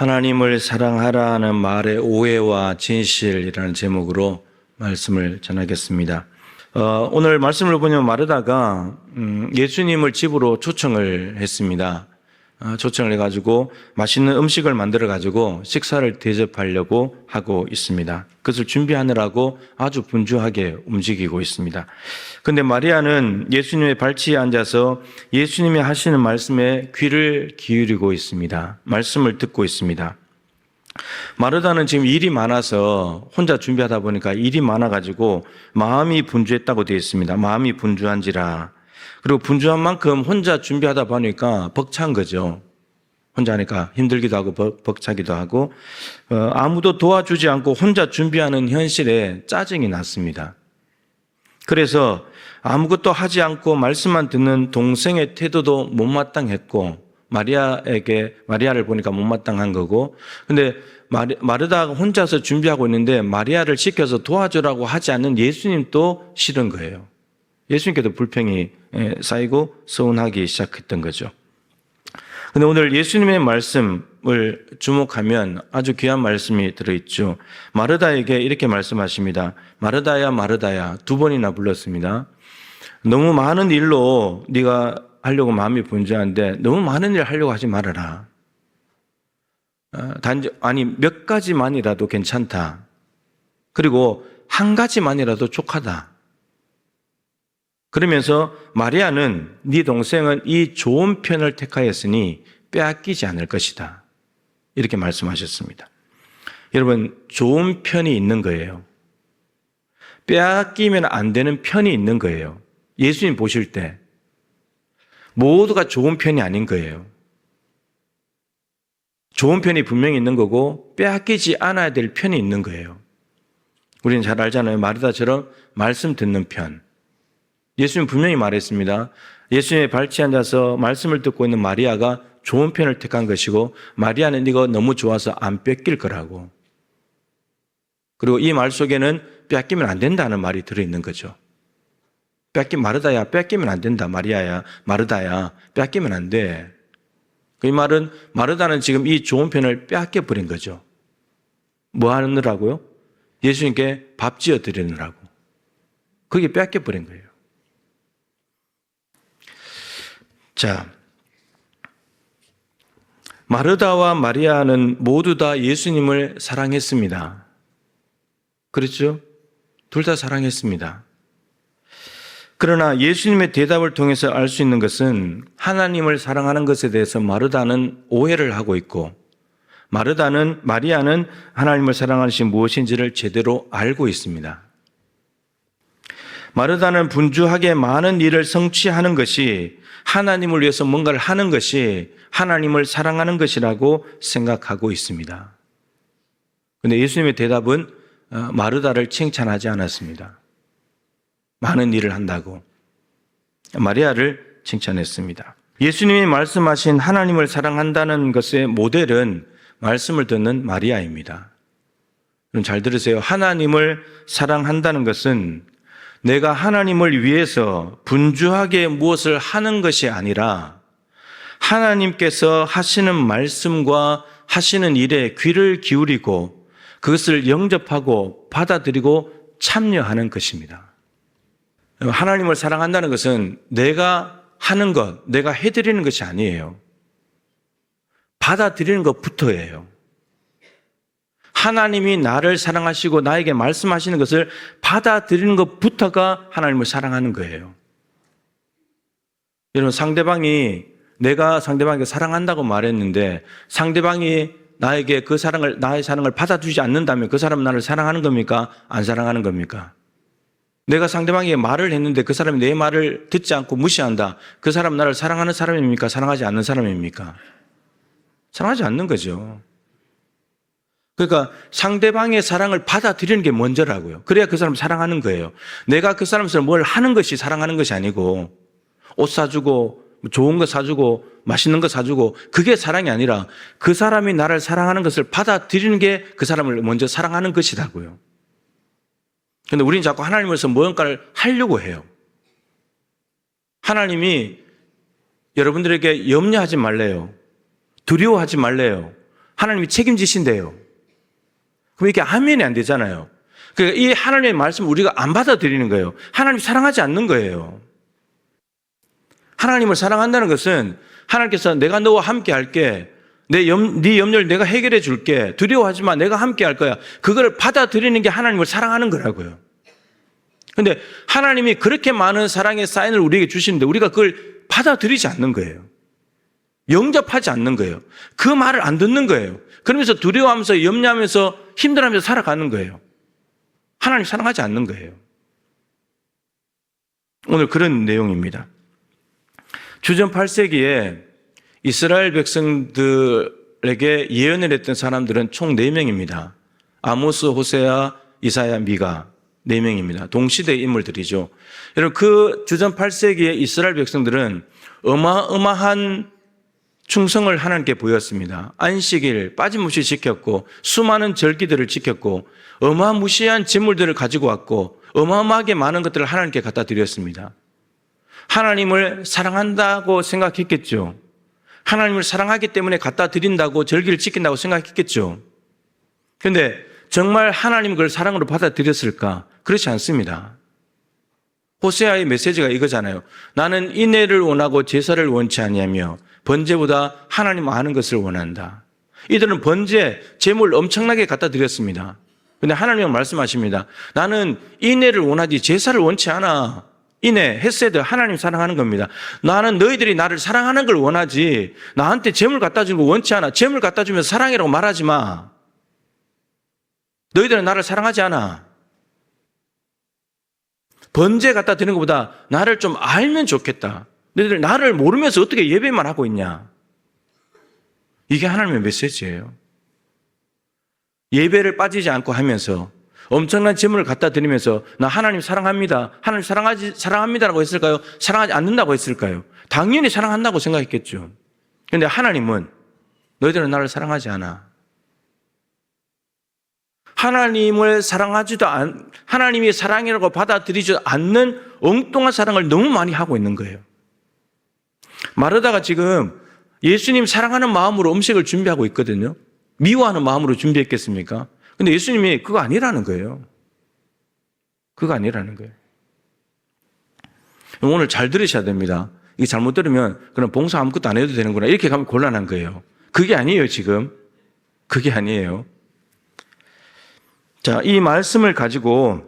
하나님을 사랑하라는 말의 오해와 진실이라는 제목으로 말씀을 전하겠습니다. 어, 오늘 말씀을 보면 마르다가 음, 예수님을 집으로 초청을 했습니다. 어, 초청을 해가지고 맛있는 음식을 만들어 가지고 식사를 대접하려고 하고 있습니다. 그것을 준비하느라고 아주 분주하게 움직이고 있습니다. 근데 마리아는 예수님의 발치에 앉아서 예수님이 하시는 말씀에 귀를 기울이고 있습니다. 말씀을 듣고 있습니다. 마르다는 지금 일이 많아서 혼자 준비하다 보니까 일이 많아가지고 마음이 분주했다고 되어 있습니다. 마음이 분주한지라. 그리고 분주한 만큼 혼자 준비하다 보니까 벅찬 거죠. 혼자 하니까 힘들기도 하고 벅- 벅차기도 하고 어, 아무도 도와주지 않고 혼자 준비하는 현실에 짜증이 났습니다. 그래서 아무것도 하지 않고 말씀만 듣는 동생의 태도도 못마땅했고 마리아에게 마리아를 보니까 못마땅한 거고 근데 마리, 마르다가 혼자서 준비하고 있는데 마리아를 시켜서 도와주라고 하지 않는 예수님도 싫은 거예요. 예수님께도 불평이 예, 쌓이고 서운하기 시작했던 거죠. 근데 오늘 예수님의 말씀을 주목하면 아주 귀한 말씀이 들어있죠. 마르다에게 이렇게 말씀하십니다. 마르다야, 마르다야. 두 번이나 불렀습니다. 너무 많은 일로 네가 하려고 마음이 분주한데 너무 많은 일 하려고 하지 말아라. 어, 단지, 아니, 몇 가지만이라도 괜찮다. 그리고 한 가지만이라도 족하다. 그러면서 마리아는 네 동생은 이 좋은 편을 택하였으니 빼앗기지 않을 것이다. 이렇게 말씀하셨습니다. 여러분, 좋은 편이 있는 거예요. 빼앗기면 안 되는 편이 있는 거예요. 예수님 보실 때 모두가 좋은 편이 아닌 거예요. 좋은 편이 분명히 있는 거고 빼앗기지 않아야 될 편이 있는 거예요. 우리는 잘 알잖아요. 마르다처럼 말씀 듣는 편. 예수님 분명히 말했습니다. 예수님의 발치 앉아서 말씀을 듣고 있는 마리아가 좋은 편을 택한 것이고 마리아는 이거 너무 좋아서 안 뺏길 거라고. 그리고 이 말 속에는 뺏기면 안 된다는 말이 들어있는 거죠. 뺏기 마르다야 뺏기면 안 된다 마리아야 마르다야 뺏기면 안 돼. 그 말은 마르다는 지금 이 좋은 편을 빼앗겨 버린 거죠. 뭐 하느라고요? 예수님께 밥 지어 드리느라고. 그게 빼앗겨 버린 거예요. 자, 마르다와 마리아는 모두 다 예수님을 사랑했습니다. 그렇죠? 둘 다 사랑했습니다. 그러나 예수님의 대답을 통해서 알 수 있는 것은 하나님을 사랑하는 것에 대해서 마르다는 오해를 하고 있고 마르다는 마리아는 하나님을 사랑하는 것이 무엇인지를 제대로 알고 있습니다. 마르다는 분주하게 많은 일을 성취하는 것이 하나님을 위해서 뭔가를 하는 것이 하나님을 사랑하는 것이라고 생각하고 있습니다. 근데 예수님의 대답은 어, 마르다를 칭찬하지 않았습니다. 많은 일을 한다고. 마리아를 칭찬했습니다. 예수님이 말씀하신 하나님을 사랑한다는 것의 모델은 말씀을 듣는 마리아입니다. 잘 들으세요. 하나님을 사랑한다는 것은 내가 하나님을 위해서 분주하게 무엇을 하는 것이 아니라 하나님께서 하시는 말씀과 하시는 일에 귀를 기울이고 그것을 영접하고 받아들이고 참여하는 것입니다. 하나님을 사랑한다는 것은 내가 하는 것, 내가 해드리는 것이 아니에요. 받아들이는 것부터예요. 하나님이 나를 사랑하시고 나에게 말씀하시는 것을 받아들이는 것부터가 하나님을 사랑하는 거예요. 여러분, 상대방이 내가 상대방에게 사랑한다고 말했는데 상대방이 나에게 그 사랑을, 나의 사랑을 받아주지 않는다면 그 사람은 나를 사랑하는 겁니까? 안 사랑하는 겁니까? 내가 상대방에게 말을 했는데 그 사람이 내 말을 듣지 않고 무시한다. 그 사람은 나를 사랑하는 사람입니까? 사랑하지 않는 사람입니까? 사랑하지 않는 거죠. 그러니까 상대방의 사랑을 받아들이는 게 먼저라고요. 그래야 그 사람 사랑하는 거예요. 내가 그 사람을 뭘 하는 것이 사랑하는 것이 아니고 옷 사주고 좋은 거 사주고 맛있는 거 사주고 그게 사랑이 아니라 그 사람이 나를 사랑하는 것을 받아들이는 게 그 사람을 먼저 사랑하는 것이라고요. 근데 우리는 자꾸 하나님으로서 무언가를 하려고 해요. 하나님이 여러분들에게 염려하지 말래요. 두려워하지 말래요. 하나님이 책임지신대요. 그럼 이게 하면이 안 되잖아요. 그러니까 이 하나님의 말씀을 우리가 안 받아들이는 거예요. 하나님 사랑하지 않는 거예요. 하나님을 사랑한다는 것은 하나님께서 내가 너와 함께 할게. 내 염, 네 염려를 내가 해결해 줄게. 두려워하지 마. 내가 함께 할 거야. 그걸 받아들이는 게 하나님을 사랑하는 거라고요. 근데 하나님이 그렇게 많은 사랑의 사인을 우리에게 주시는데 우리가 그걸 받아들이지 않는 거예요. 영접하지 않는 거예요. 그 말을 안 듣는 거예요. 그러면서 두려워하면서 염려하면서 힘들어하면서 살아가는 거예요. 하나님 사랑하지 않는 거예요. 오늘 그런 내용입니다. 주전 8세기에 이스라엘 백성들에게 예언을 했던 사람들은 총 4명입니다. 아모스, 호세아, 이사야, 미가 4명입니다. 동시대 인물들이죠. 여러분 그 주전 8세기의 이스라엘 백성들은 어마어마한 충성을 하나님께 보였습니다. 안식일 빠짐없이 지켰고 수많은 절기들을 지켰고 어마무시한 재물들을 가지고 왔고 어마어마하게 많은 것들을 하나님께 갖다 드렸습니다. 하나님을 사랑한다고 생각했겠죠. 하나님을 사랑하기 때문에 갖다 드린다고 절기를 지킨다고 생각했겠죠. 그런데 정말 하나님 그걸 사랑으로 받아들였을까? 그렇지 않습니다. 호세아의 메시지가 이거잖아요. 나는 인애를 원하고 제사를 원치 아니하며 번제보다 하나님 아는 것을 원한다. 이들은 번제, 제물 엄청나게 갖다 드렸습니다. 근데 하나님은 말씀하십니다. 나는 인애를 원하지 제사를 원치 않아. 인애, 헤세드, 하나님 사랑하는 겁니다. 나는 너희들이 나를 사랑하는 걸 원하지 나한테 재물 갖다 주는 거 원치 않아. 재물 갖다 주면 사랑이라고 말하지 마. 너희들은 나를 사랑하지 않아. 번제 갖다 드는 것보다 나를 좀 알면 좋겠다. 너희들 나를 모르면서 어떻게 예배만 하고 있냐? 이게 하나님의 메시지예요. 예배를 빠지지 않고 하면서 엄청난 재물을 갖다 드리면서 나 하나님 사랑합니다. 하나님 사랑하지 사랑합니다라고 했을까요? 사랑하지 않는다고 했을까요? 당연히 사랑한다고 생각했겠죠. 근데 하나님은 너희들은 나를 사랑하지 않아. 하나님을 사랑하지도 않, 하나님이 사랑이라고 받아들이지 않는 엉뚱한 사랑을 너무 많이 하고 있는 거예요. 마르다가 지금 예수님 사랑하는 마음으로 음식을 준비하고 있거든요. 미워하는 마음으로 준비했겠습니까? 근데 예수님이 그거 아니라는 거예요. 그거 아니라는 거예요. 오늘 잘 들으셔야 됩니다. 이게 잘못 들으면 그럼 봉사 아무것도 안 해도 되는구나. 이렇게 가면 곤란한 거예요. 그게 아니에요, 지금. 그게 아니에요. 자, 이 말씀을 가지고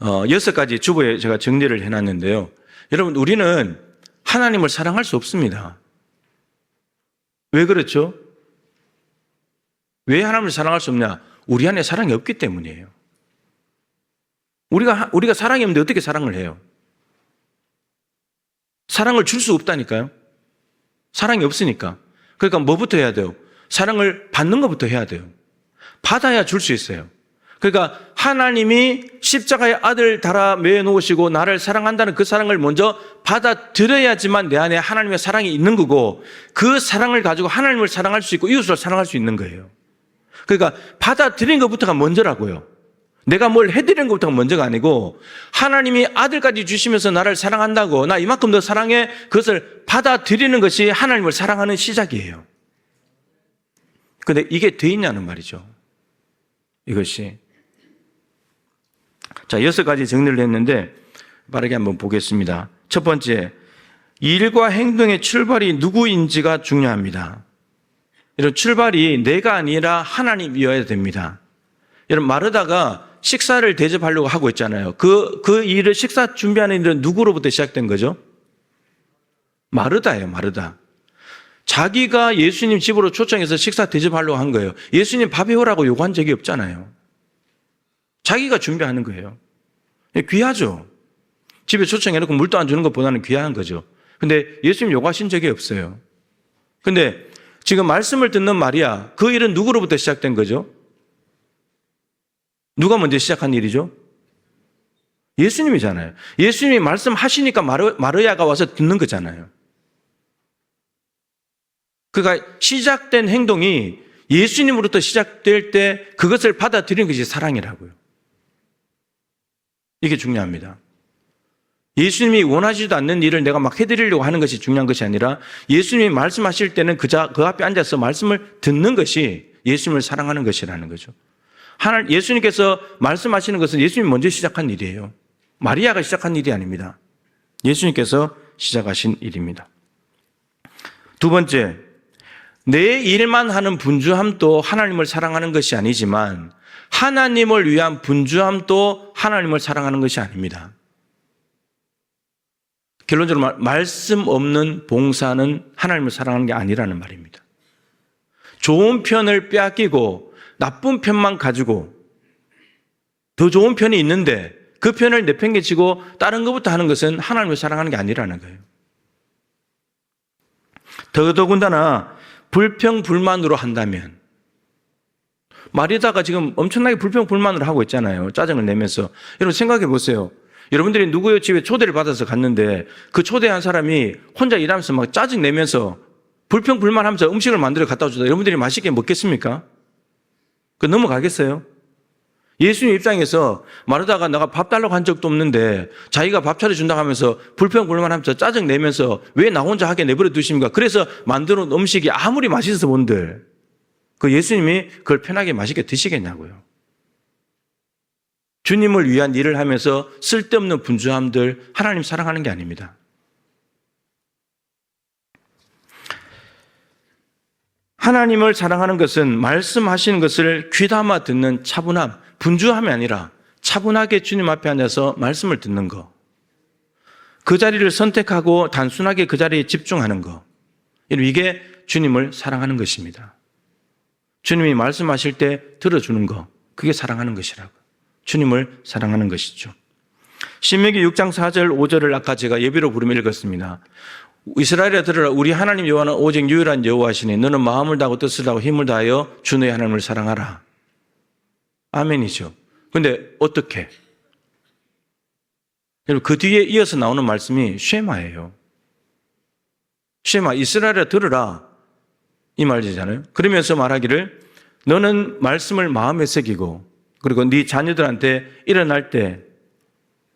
어, 여섯 가지 주보에 제가 정리를 해놨는데요. 여러분, 우리는 하나님을 사랑할 수 없습니다. 왜 그렇죠? 왜 하나님을 사랑할 수 없냐? 우리 안에 사랑이 없기 때문이에요. 우리가, 우리가 사랑이 없는데 어떻게 사랑을 해요? 사랑을 줄 수 없다니까요. 사랑이 없으니까. 그러니까 뭐부터 해야 돼요? 사랑을 받는 것부터 해야 돼요. 받아야 줄 수 있어요. 그러니까 하나님이 십자가의 아들 달아 매어 놓으시고 나를 사랑한다는 그 사랑을 먼저 받아들여야지만 내 안에 하나님의 사랑이 있는 거고 그 사랑을 가지고 하나님을 사랑할 수 있고 이웃을 사랑할 수 있는 거예요. 그러니까 받아들인 것부터가 먼저라고요. 내가 뭘 해드리는 것부터가 먼저가 아니고 하나님이 아들까지 주시면서 나를 사랑한다고 나 이만큼 더 사랑해 그것을 받아들이는 것이 하나님을 사랑하는 시작이에요. 근데 이게 돼 있냐는 말이죠. 이것이. 자, 여섯 가지 정리를 했는데 빠르게 한번 보겠습니다. 첫 번째, 일과 행동의 출발이 누구인지가 중요합니다. 이런 출발이 내가 아니라 하나님이어야 됩니다. 여러분, 마르다가 식사를 대접하려고 하고 있잖아요. 그, 그 일을 식사 준비하는 일은 누구로부터 시작된 거죠? 마르다예요, 마르다. 자기가 예수님 집으로 초청해서 식사 대접하려고 한 거예요. 예수님 밥 해오라고 요구한 적이 없잖아요. 자기가 준비하는 거예요. 귀하죠. 집에 초청해놓고 물도 안 주는 것보다는 귀한 거죠. 근데 예수님 요구하신 적이 없어요. 근데 지금 말씀을 듣는 마리아, 그 일은 누구로부터 시작된 거죠? 누가 먼저 시작한 일이죠? 예수님이잖아요. 예수님이 말씀하시니까 마르, 마르야가 와서 듣는 거잖아요. 그가 시작된 행동이 예수님으로부터 시작될 때 그것을 받아들이는 것이 사랑이라고요. 이게 중요합니다. 예수님이 원하지도 않는 일을 내가 막 해드리려고 하는 것이 중요한 것이 아니라 예수님이 말씀하실 때는 그, 자, 그 앞에 앉아서 말씀을 듣는 것이 예수님을 사랑하는 것이라는 거죠. 하나, 예수님께서 말씀하시는 것은 예수님이 먼저 시작한 일이에요. 마리아가 시작한 일이 아닙니다. 예수님께서 시작하신 일입니다. 두 번째, 내 일만 하는 분주함도 하나님을 사랑하는 것이 아니지만 하나님을 위한 분주함도 하나님을 사랑하는 것이 아닙니다. 결론적으로 말, 말씀 없는 봉사는 하나님을 사랑하는 게 아니라는 말입니다. 좋은 편을 빼앗기고 나쁜 편만 가지고 더 좋은 편이 있는데 그 편을 내팽개치고 다른 것부터 하는 것은 하나님을 사랑하는 게 아니라는 거예요. 더더군다나 불평불만으로 한다면 마리다가 지금 엄청나게 불평불만을 하고 있잖아요. 짜증을 내면서. 여러분 생각해 보세요. 여러분들이 누구의 집에 초대를 받아서 갔는데 그 초대한 사람이 혼자 일하면서 막 짜증 내면서 불평불만 하면서 음식을 만들어 갖다 주다 여러분들이 맛있게 먹겠습니까? 그 넘어가겠어요? 예수님 입장에서 마르다가 내가 밥 달라고 한 적도 없는데 자기가 밥 차려준다고 하면서 불평불만 하면서 짜증 내면서 왜 나 혼자 하게 내버려 두십니까? 그래서 만들어 놓은 음식이 아무리 맛있어 본들 그 예수님이 그걸 편하게 맛있게 드시겠냐고요. 주님을 위한 일을 하면서 쓸데없는 분주함들 하나님 사랑하는 게 아닙니다. 하나님을 사랑하는 것은 말씀하시는 것을 귀담아 듣는 차분함, 분주함이 아니라 차분하게 주님 앞에 앉아서 말씀을 듣는 거. 그 자리를 선택하고 단순하게 그 자리에 집중하는 거. 이게 주님을 사랑하는 것입니다. 주님이 말씀하실 때 들어주는 거. 그게 사랑하는 것이라고. 주님을 사랑하는 것이죠. 신명기 6장 4절 5절을 아까 제가 예비로 부르며 읽었습니다. 이스라엘에 들으라 우리 하나님 여호와는 오직 유일한 여호와시니 너는 마음을 다하고 뜻을 다하고 힘을 다하여 주 너의 하나님을 사랑하라. 아멘이죠. 근데 어떻게? 여러분 그 뒤에 이어서 나오는 말씀이 쉐마예요. 쉐마 이스라엘에 들으라 이 말이잖아요. 그러면서 말하기를 너는 말씀을 마음에 새기고 그리고 네 자녀들한테 일어날 때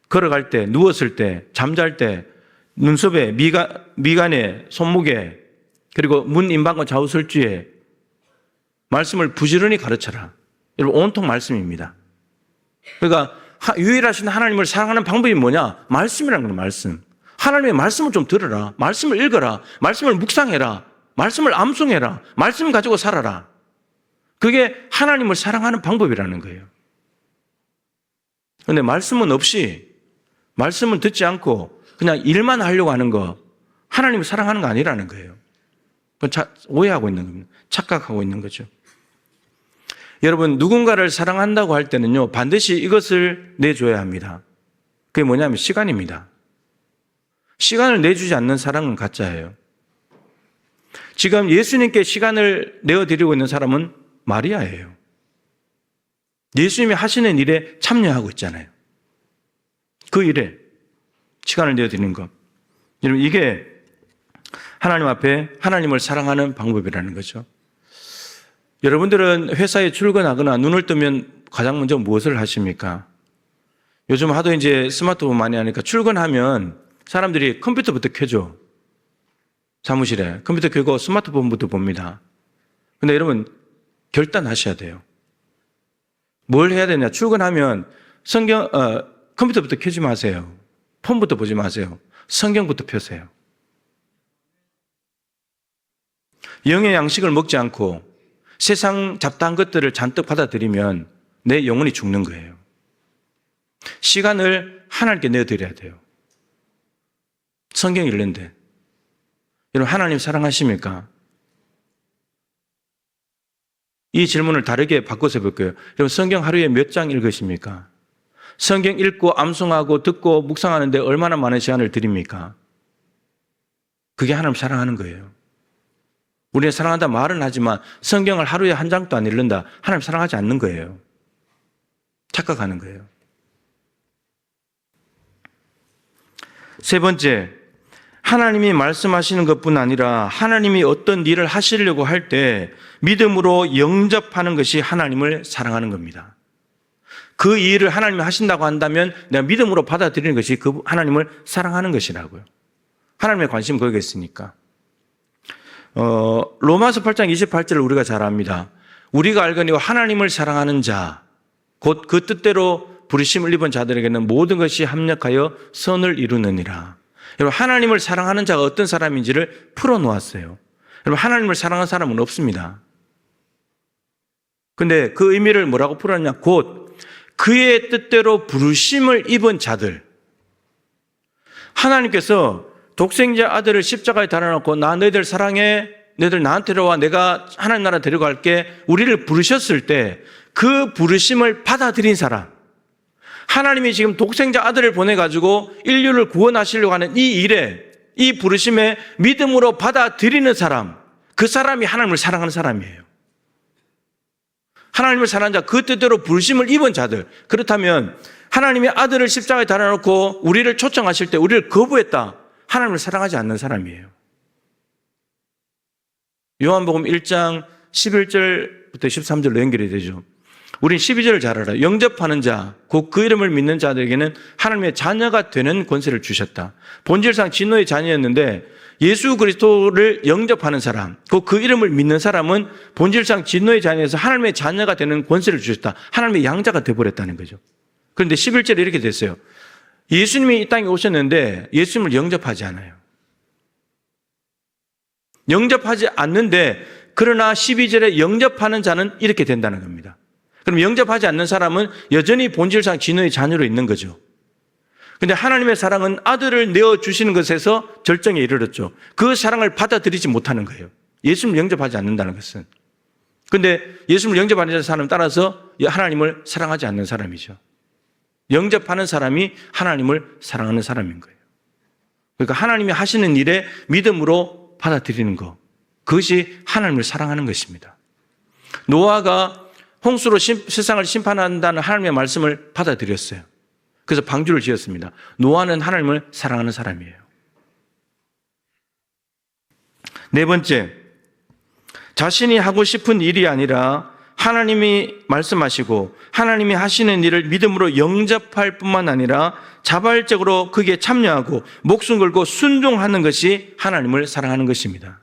걸어갈 때 누웠을 때 잠잘 때 눈썹에 미간, 미간에 손목에 그리고 문 임방과 좌우설주에 말씀을 부지런히 가르쳐라. 여러분 온통 말씀입니다. 그러니까 유일하신 하나님을 사랑하는 방법이 뭐냐? 말씀이라는 거예요, 말씀. 하나님의 말씀을 좀 들어라. 말씀을 읽어라. 말씀을 묵상해라. 말씀을 암송해라. 말씀 가지고 살아라. 그게 하나님을 사랑하는 방법이라는 거예요. 그런데 말씀은 없이, 말씀은 듣지 않고 그냥 일만 하려고 하는 거, 하나님을 사랑하는 거 아니라는 거예요. 오해하고 있는 겁니다. 착각하고 있는 거죠. 여러분, 누군가를 사랑한다고 할 때는요, 반드시 이것을 내줘야 합니다. 그게 뭐냐면 시간입니다. 시간을 내주지 않는 사랑은 가짜예요. 지금 예수님께 시간을 내어드리고 있는 사람은 마리아예요. 예수님이 하시는 일에 참여하고 있잖아요. 그 일에 시간을 내어드리는 것. 여러분, 이게 하나님 앞에 하나님을 사랑하는 방법이라는 거죠. 여러분들은 회사에 출근하거나 눈을 뜨면 가장 먼저 무엇을 하십니까? 요즘 하도 이제 스마트폰 많이 하니까 출근하면 사람들이 컴퓨터부터 켜줘. 사무실에. 컴퓨터 켜고 스마트폰부터 봅니다. 근데 여러분, 결단하셔야 돼요. 뭘 해야 되냐? 출근하면 성경, 어, 컴퓨터부터 켜지 마세요. 폰부터 보지 마세요. 성경부터 펴세요. 영의 양식을 먹지 않고 세상 잡다한 것들을 잔뜩 받아들이면 내 영혼이 죽는 거예요. 시간을 하나님께 내어드려야 돼요. 성경 읽는데. 여러분, 하나님 사랑하십니까? 이 질문을 다르게 바꿔서 볼게요. 여러분, 성경 하루에 몇 장 읽으십니까? 성경 읽고 암송하고 듣고 묵상하는데 얼마나 많은 시간을 드립니까? 그게 하나님 사랑하는 거예요. 우리는 사랑한다 말은 하지만 성경을 하루에 한 장도 안 읽는다. 하나님 사랑하지 않는 거예요. 착각하는 거예요. 세 번째, 하나님이 말씀하시는 것뿐 아니라 하나님이 어떤 일을 하시려고 할 때 믿음으로 영접하는 것이 하나님을 사랑하는 겁니다. 그 일을 하나님이 하신다고 한다면 내가 믿음으로 받아들이는 것이 그 하나님을 사랑하는 것이라고요. 하나님의 관심 거기에 있으니까. 어, 로마서 8장 28절을 우리가 잘 압니다. 우리가 알거니와 하나님을 사랑하는 자, 곧 그 뜻대로 부르심을 입은 자들에게는 모든 것이 합력하여 선을 이루느니라. 여러분, 하나님을 사랑하는 자가 어떤 사람인지를 풀어놓았어요. 여러분, 하나님을 사랑하는 사람은 없습니다. 근데 그 의미를 뭐라고 풀었냐? 곧 그의 뜻대로 부르심을 입은 자들. 하나님께서 독생자 아들을 십자가에 달아놓고 나 너희들 사랑해. 너희들 나한테로 와. 내가 하나님 나라 데려갈게. 우리를 부르셨을 때 그 부르심을 받아들인 사람. 하나님이 지금 독생자 아들을 보내가지고 인류를 구원하시려고 하는 이 일에 이 부르심에 믿음으로 받아들이는 사람. 그 사람이 하나님을 사랑하는 사람이에요. 하나님을 사랑하는 자, 그 뜻대로 부르심을 입은 자들. 그렇다면 하나님의 아들을 십자가에 달아놓고 우리를 초청하실 때 우리를 거부했다. 하나님을 사랑하지 않는 사람이에요. 요한복음 1장 11절부터 13절로 연결이 되죠. 우린 12절을 잘 알아요. 영접하는 자, 곧 그 이름을 믿는 자들에게는 하나님의 자녀가 되는 권세를 주셨다. 본질상 진노의 자녀였는데 예수 그리스도를 영접하는 사람, 곧 그 이름을 믿는 사람은 본질상 진노의 자녀에서 하나님의 자녀가 되는 권세를 주셨다. 하나님의 양자가 되어버렸다는 거죠. 그런데 11절에 이렇게 됐어요. 예수님이 이 땅에 오셨는데 예수님을 영접하지 않아요. 영접하지 않는데 그러나 12절에 영접하는 자는 이렇게 된다는 겁니다. 그럼 영접하지 않는 사람은 여전히 본질상 진노의 자녀로 있는 거죠. 근데 하나님의 사랑은 아들을 내어 주시는 것에서 절정에 이르렀죠. 그 사랑을 받아들이지 못하는 거예요. 예수님을 영접하지 않는다는 것은. 근데 예수님을 영접하는 사람 따라서 하나님을 사랑하지 않는 사람이죠. 영접하는 사람이 하나님을 사랑하는 사람인 거예요. 그러니까 하나님이 하시는 일에 믿음으로 받아들이는 것. 그것이 하나님을 사랑하는 것입니다. 노아가 홍수로 심- 세상을 심판한다는 하나님의 말씀을 받아들였어요. 그래서 방주를 지었습니다. 노아는 하나님을 사랑하는 사람이에요. 네 번째, 자신이 하고 싶은 일이 아니라 하나님이 말씀하시고 하나님이 하시는 일을 믿음으로 영접할 뿐만 아니라 자발적으로 그게 참여하고 목숨 걸고 순종하는 것이 하나님을 사랑하는 것입니다.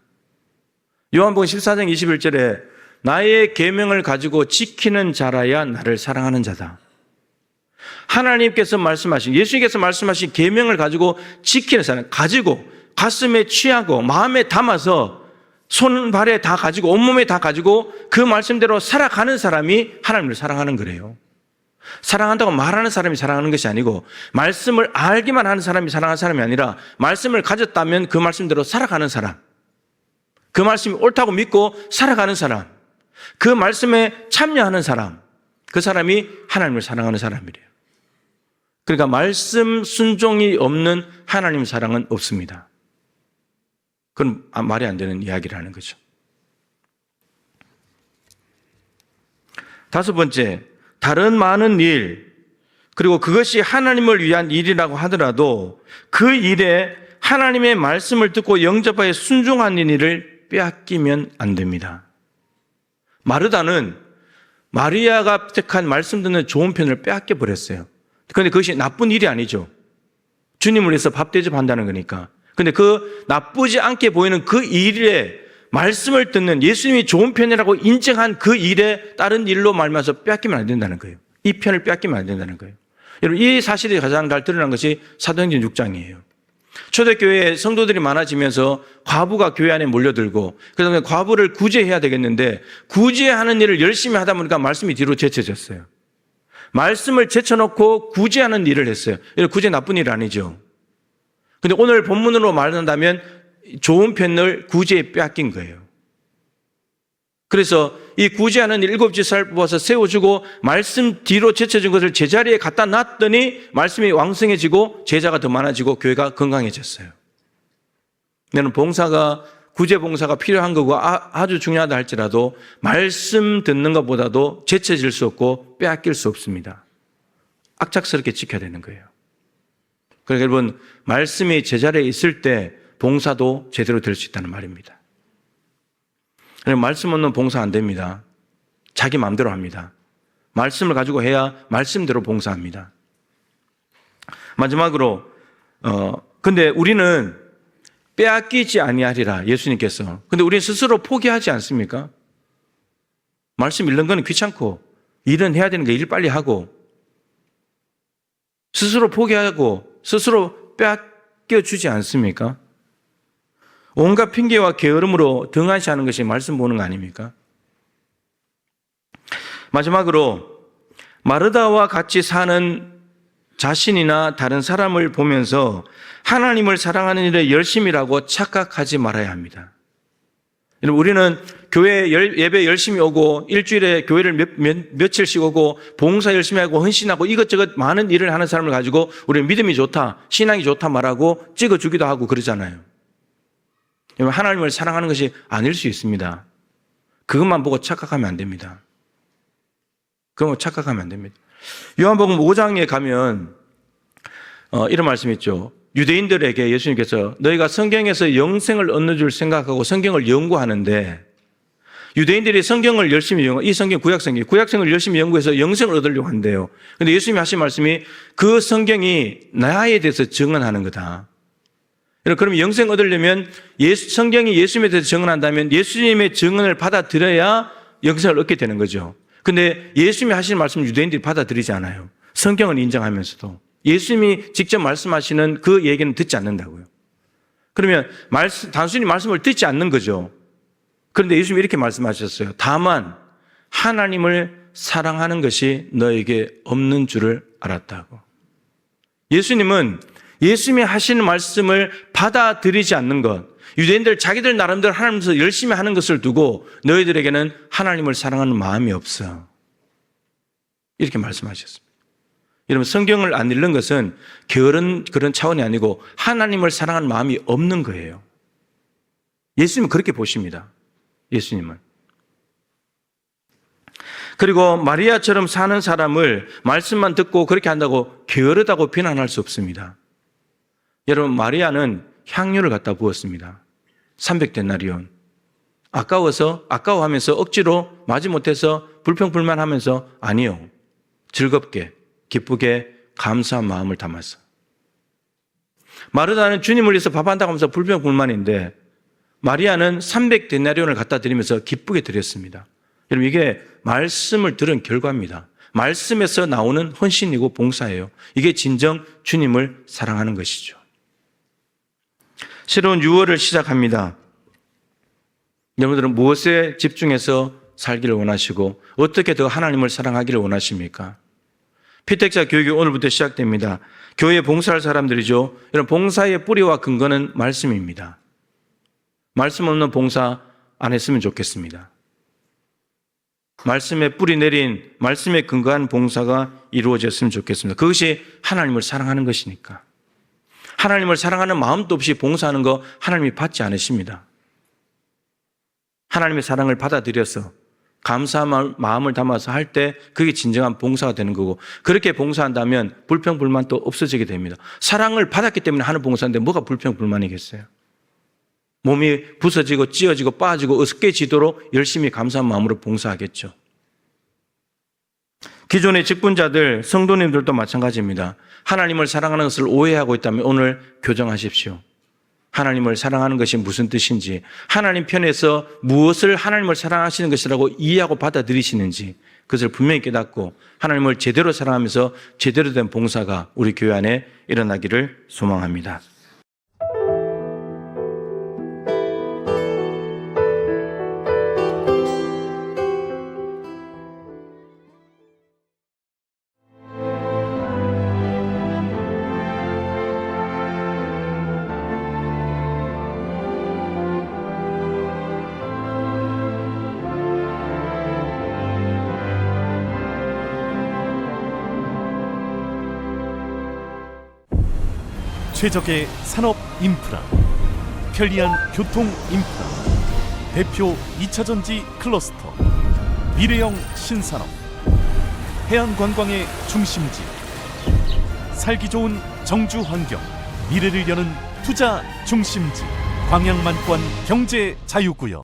요한복음 14장 21절에 나의 계명을 가지고 지키는 자라야 나를 사랑하는 자다. 하나님께서 말씀하신 예수님께서 말씀하신 계명을 가지고 지키는 사람 가지고 가슴에 취하고 마음에 담아서 손 발에 다 가지고 온몸에 다 가지고 그 말씀대로 살아가는 사람이 하나님을 사랑하는 거래요. 사랑한다고 말하는 사람이 사랑하는 것이 아니고 말씀을 알기만 하는 사람이 사랑하는 사람이 아니라 말씀을 가졌다면 그 말씀대로 살아가는 사람. 그 말씀이 옳다고 믿고 살아가는 사람. 그 말씀에 참여하는 사람. 그 사람이 하나님을 사랑하는 사람이래요. 그러니까 말씀 순종이 없는 하나님 사랑은 없습니다. 그건 아, 말이 안 되는 이야기라는 거죠. 다섯 번째, 다른 많은 일, 그리고 그것이 하나님을 위한 일이라고 하더라도 그 일에 하나님의 말씀을 듣고 영접하여 순종하는 일을 빼앗기면 안 됩니다. 마르다는 마리아가 택한 말씀 듣는 좋은 편을 빼앗겨 버렸어요. 그런데 그것이 나쁜 일이 아니죠. 주님을 위해서 밥 대접한다는 거니까. 근데 그 나쁘지 않게 보이는 그 일에 말씀을 듣는 예수님이 좋은 편이라고 인정한 그 일에 다른 일로 말면서 빼앗기면 안 된다는 거예요. 이 편을 빼앗기면 안 된다는 거예요. 여러분, 이 사실이 가장 잘 드러난 것이 사도행전 6장이에요. 초대교회에 성도들이 많아지면서 과부가 교회 안에 몰려들고 그다음에 과부를 구제해야 되겠는데 구제하는 일을 열심히 하다 보니까 말씀이 뒤로 제쳐졌어요. 말씀을 제쳐놓고 구제하는 일을 했어요. 구제 나쁜 일 아니죠. 근데 오늘 본문으로 말한다면 좋은 편을 구제에 빼앗긴 거예요. 그래서 이 구제하는 일곱 지살 뽑아서 세워주고 말씀 뒤로 제쳐진 것을 제자리에 갖다 놨더니 말씀이 왕성해지고 제자가 더 많아지고 교회가 건강해졌어요. 나는 봉사가 구제 봉사가 필요한 거고 아, 주 중요하다 할지라도 말씀 듣는 것보다도 제쳐질 수 없고 빼앗길 수 없습니다. 악착스럽게 지켜야 되는 거예요. 그러니까 여러분 말씀이 제자리에 있을 때 봉사도 제대로 될 수 있다는 말입니다. 말씀 없는 봉사 안 됩니다. 자기 마음대로 합니다. 말씀을 가지고 해야 말씀대로 봉사합니다. 마지막으로 어 근데 우리는 빼앗기지 아니하리라 예수님께서. 근데 우리는 스스로 포기하지 않습니까? 말씀 읽는 거는 귀찮고 일은 해야 되는 게 일 빨리 하고 스스로 포기하고 스스로 빼앗겨 주지 않습니까? 온갖 핑계와 게으름으로 등한시하는 것이 말씀 보는 거 아닙니까? 마지막으로 마르다와 같이 사는 자신이나 다른 사람을 보면서 하나님을 사랑하는 일에 열심이라고 착각하지 말아야 합니다. 우리는 교회 열- 예배 열심히 오고 일주일에 교회를 몇, 몇, 며칠씩 오고 봉사 열심히 하고 헌신하고 이것저것 많은 일을 하는 사람을 가지고 우리는 믿음이 좋다, 신앙이 좋다 말하고 찍어주기도 하고 그러잖아요. 여러분, 하나님을 사랑하는 것이 아닐 수 있습니다. 그것만 보고 착각하면 안 됩니다. 그거 착각하면 안 됩니다. 요한복음 5장에 가면 어, 이런 말씀이 있죠. 유대인들에게 예수님께서 너희가 성경에서 영생을 얻는 줄 생각하고 성경을 연구하는데 유대인들이 성경을 열심히 연구, 이 성경 구약 성경, 구약 성경을 열심히 연구해서 영생을 얻으려고 한대요. 근데 예수님이 하신 말씀이 그 성경이 나에 대해서 증언하는 거다. 그럼 영생 얻으려면 예수, 성경이 예수님에 대해서 증언한다면 예수님의 증언을 받아들여야 영생을 얻게 되는 거죠. 근데 예수님이 하시는 말씀을 유대인들이 받아들이지 않아요. 성경을 인정하면서도. 예수님이 직접 말씀하시는 그 얘기는 듣지 않는다고요. 그러면 말씀, 단순히 말씀을 듣지 않는 거죠. 그런데 예수님이 이렇게 말씀하셨어요. 다만 하나님을 사랑하는 것이 너에게 없는 줄을 알았다고. 예수님은 예수님이 하시는 말씀을 받아들이지 않는 것, 유대인들 자기들 나름대로 하나님께서 열심히 하는 것을 두고 너희들에게는 하나님을 사랑하는 마음이 없어. 이렇게 말씀하셨습니다. 여러분 성경을 안 읽는 것은 게으른 그런 차원이 아니고 하나님을 사랑하는 마음이 없는 거예요. 예수님은 그렇게 보십니다. 예수님은. 그리고 마리아처럼 사는 사람을 말씀만 듣고 그렇게 한다고 게으르다고 비난할 수 없습니다. 여러분 마리아는 향유를 갖다 부었습니다. 300데나리온. 아까워서 아까워하면서 억지로 마지 못해서 불평불만하면서 아니요. 즐겁게 기쁘게 감사한 마음을 담아서. 마르다는 주님을 위해서 밥 한다고 하면서 불평불만인데 마리아는 300데나리온을 갖다 드리면서 기쁘게 드렸습니다. 여러분 이게 말씀을 들은 결과입니다. 말씀에서 나오는 헌신이고 봉사예요. 이게 진정 주님을 사랑하는 것이죠. 새로운 6월을 시작합니다. 여러분들은 무엇에 집중해서 살기를 원하시고 어떻게 더 하나님을 사랑하기를 원하십니까? 피택자 교육이 오늘부터 시작됩니다. 교회 봉사할 사람들이죠. 이런 봉사의 뿌리와 근거는 말씀입니다. 말씀 없는 봉사 안 했으면 좋겠습니다. 말씀에 뿌리 내린 말씀에 근거한 봉사가 이루어졌으면 좋겠습니다. 그것이 하나님을 사랑하는 것이니까. 하나님을 사랑하는 마음도 없이 봉사하는 거 하나님이 받지 않으십니다. 하나님의 사랑을 받아들여서 감사한 마음을 담아서 할 때 그게 진정한 봉사가 되는 거고 그렇게 봉사한다면 불평 불만도 없어지게 됩니다. 사랑을 받았기 때문에 하는 봉사인데 뭐가 불평 불만이겠어요? 몸이 부서지고 찢어지고 빠지고 어색해지도록 열심히 감사한 마음으로 봉사하겠죠. 기존의 직분자들, 성도님들도 마찬가지입니다. 하나님을 사랑하는 것을 오해하고 있다면 오늘 교정하십시오. 하나님을 사랑하는 것이 무슨 뜻인지, 하나님 편에서 무엇을 하나님을 사랑하시는 것이라고 이해하고 받아들이시는지, 그것을 분명히 깨닫고 하나님을 제대로 사랑하면서 제대로 된 봉사가 우리 교회 안에 일어나기를 소망합니다. 최적의 산업 인프라, 편리한 교통 인프라, 대표 2차 전지 클러스터, 미래형 신산업, 해안 관광의 중심지, 살기 좋은 정주 환경, 미래를 여는 투자 중심지, 광양만권 경제 자유구역.